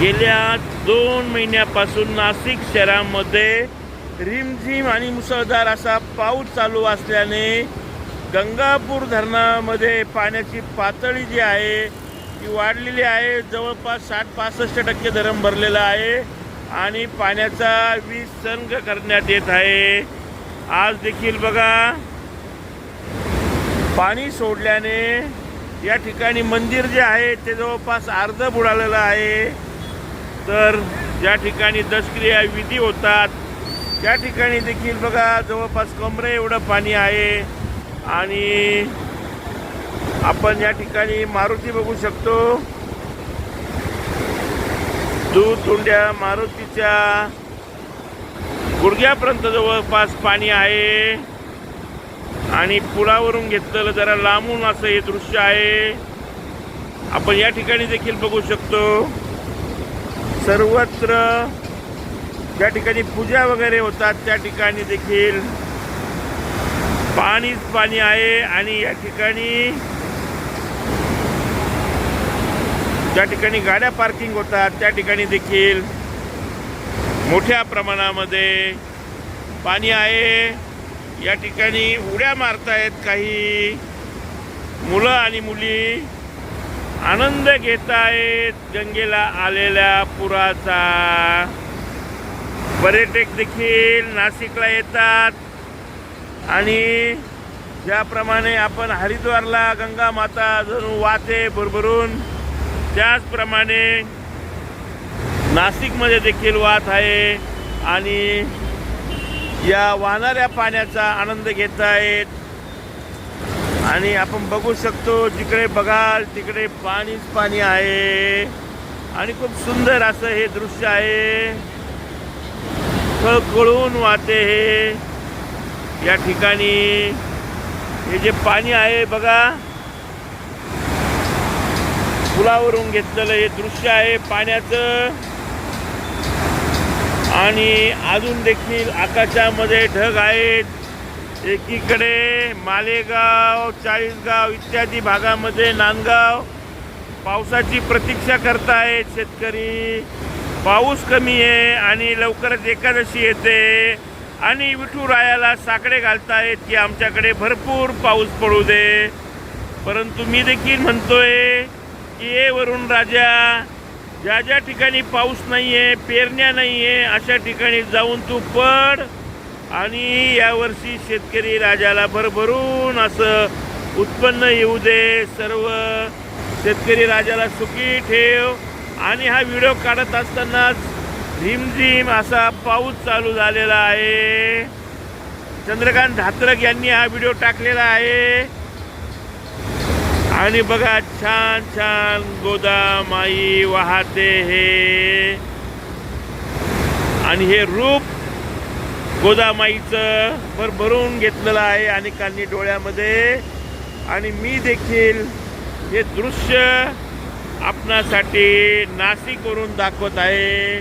गेल्या दोन महिन्यापासून नाशिक शहरामध्ये रिमझिम आणि मुसळधार असा पाऊस चालू असल्याने गंगापूर धरणामध्ये पाण्याची पातळी जी आहे ती वाढलेली आहे. जवळपास साठ पासष्ट टक्के धरण भरलेलं आहे आणि पाण्याचा विसंग करण्यात येत आहे. आज देखील बघा पाणी सोडल्याने या ठिकाणी मंदिर जे आहे ते जवळपास अर्ध बुडालेलं आहे. तर ज्या ठिकाणी दशक्रिया विधी होतात त्या ठिकाणी देखील बघा जवळपास कमरे एवढं पाणी आहे. आणि आपण या ठिकाणी मारुती बघू शकतो. दूधतोंड्या मारुतीच्या गुडघ्यापर्यंत जवळपास पाणी आहे. आणि पुलावरून घेतलेलं जरा लांबून असं हे दृश्य आहे. आपण या ठिकाणी देखील बघू शकतो. सर्वत्र ज्या ठिकाणी पूजा वगैरे होतात त्या ठिकाणी देखील पाणीच पाणी आहे आणि या ठिकाणी ज्या ठिकाणी गाड्या पार्किंग होतात त्या ठिकाणी देखील मोठ्या प्रमाणामध्ये पाणी आहे. या ठिकाणी उड्या मारतायत काही मुलं आणि मुली. आनंद घेत आहेत गंगेला आलेल्या पुराचा. पर्यटक देखील नाशिकला येतात. आणि ज्याप्रमाणे आपण हरिद्वारला गंगा माता जणू वाहते भरभरून त्याचप्रमाणे नाशिकमध्ये देखील वाहत आहे. आणि या वाहणाऱ्या पाण्याचा आनंद घेत आहेत आणि आपण बघू शकतो जिकडे बघाल तिकडे पाणीच पाणी आहे. आणि खूप सुंदर असं हे दृश्य आहे. कळून वाहते हे. या ठिकाणी हे जे पाणी आहे बघा. पुलावरून घेतलेलं हे दृश्य आहे पाण्याचं. आणि अजून देखील आकाशामध्ये ढग आहेत. एकीकडे मालेगाव चाळीसगाव इत्यादी भागामध्ये नांदगाव पावसाची प्रतीक्षा करतायत शेतकरी. पाऊस कमी आहे आणि लवकरच एकादशी येते. आणि विठुरायाला साकडे घालतायत की आमच्याकडे भरपूर पाऊस पडू दे. परंतु मी देखील म्हणतोय की ए वरुण राजा ज्या ज्या ठिकाणी पाऊस नाही आहे पेरण्या नाही आहे अशा ठिकाणी जाऊन तू पड. आणि यावर्षी शेतकरी राजाला भरभरून असं उत्पन्न येऊ दे सर्व शेतकरी राजाला सुखी ठेव. आणि हा व्हिडिओ काढत असतानाच झिमझिम असा पाऊस चालू झालेला आहे. चंद्रकांत धात्रक यांनी हा व्हिडिओ टाकलेला आहे. आणि बघा छान छान गोदामाई वाहते हे. आणि हे रूप गोदामाईचं भर भरून घेतलेलं आहे अनेकांनी डोळ्यामध्ये. आणि मी देखील हे दृश्य आपणासाठी नाशिकवरून दाखवत आहे.